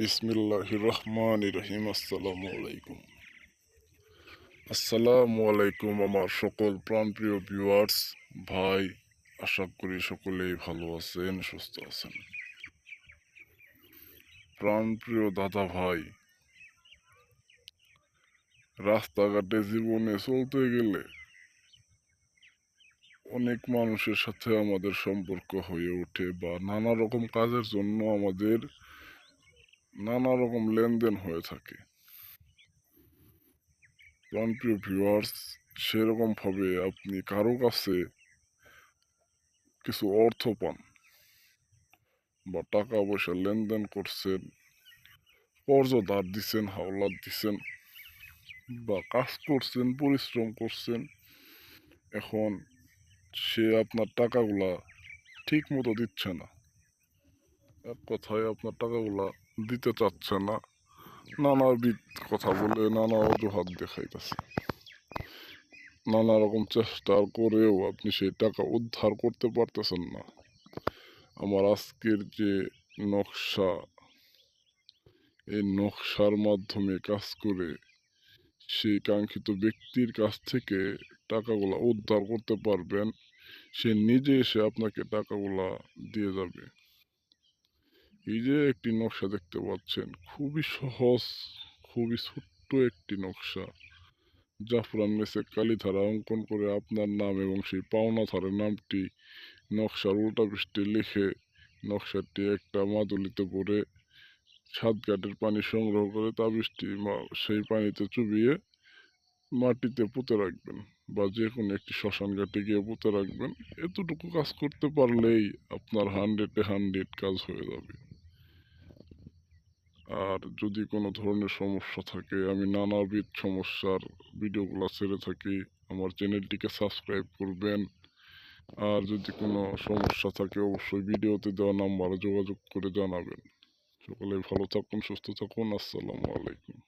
বিসমিল্লাহ রহমান রহিম আসসালামু আলাইকুম আসসালামু আলাইকুম আমার সকল প্রাণপ্রিয় ভিউয়ার্স ভাই, আশা করি সকলেই ভালো আছেন, সুস্থ আছেন। প্রাণপ্রিয় দাদা ভাই, রাস্তাঘাটে জীবনে চলতে গেলে অনেক মানুষের সাথে আমাদের সম্পর্ক হয়ে ওঠে বা নানা রকম কাজের জন্য আমাদের নানা রকম লেনদেন হয়ে থাকে। প্রাণপ্রিয় ভিউয়ার্স সেরকম ভাবে আপনি কারও কাছে কিছু অর্থ পান বা টাকা পয়সা লেনদেন করছেন, কর্জ ধার দিচ্ছেন হাওলাত দিচ্ছেন বা কাজ করছেন, পরিশ্রম করছেন, এখন সে আপনার টাকাগুলা ঠিক মতো দিচ্ছে না। এক কথায় আপনার টাকাগুলা দিতে চাচ্ছে না। নানাবিধ কথা বলে নানা অজুহাত দেখাইতেছে। নানা রকম চেষ্টা করেও আপনি সেই টাকা উদ্ধার করতে পারতেছেন না। আমার আজকের যে নকশা, এই নকশার মাধ্যমে কাজ করে সেই কাঙ্ক্ষিত ব্যক্তির কাছ থেকে টাকাগুলা উদ্ধার করতে পারবেন, সে নিজে এসে আপনাকে টাকাগুলা দিয়ে যাবে। এই যে একটি নকশা দেখতে পাচ্ছেন, খুবই সহজ, খুবই ছোট্ট একটি নকশা। জাফরান মেসে কালীধারা অঙ্কন করে আপনার নাম এবং সেই পাওনাধারের নামটি নকশার উল্টা পৃষ্ঠে লিখে নকশাটি একটা মাদুলিতে সাত ঘাটের পানি সংগ্রহ করে তা বৃষ্টি সেই পানিতে চুবিয়ে মাটিতে পুঁতে রাখবেন বা যে কোনো একটি শ্মশান ঘাটে গিয়ে পুঁতে রাখবেন। এতটুকু কাজ করতে পারলেই আপনার হান্ড্রেডে হান্ড্রেড কাজ হয়ে যাবে। আর যদি কোনো ধরনের সমস্যা থাকে, আমি নানাবিধ সমস্যার ভিডিওগুলো ছেড়ে থাকি। আমার চ্যানেলটিকে সাবস্ক্রাইব করবেন। আর যদি কোনো সমস্যা থাকে, অবশ্যই ভিডিওতে দেওয়া নাম্বারে যোগাযোগ করে জানাবেন। সকলে ভালো থাকুন, সুস্থ থাকুন। আসসালামু আলাইকুম।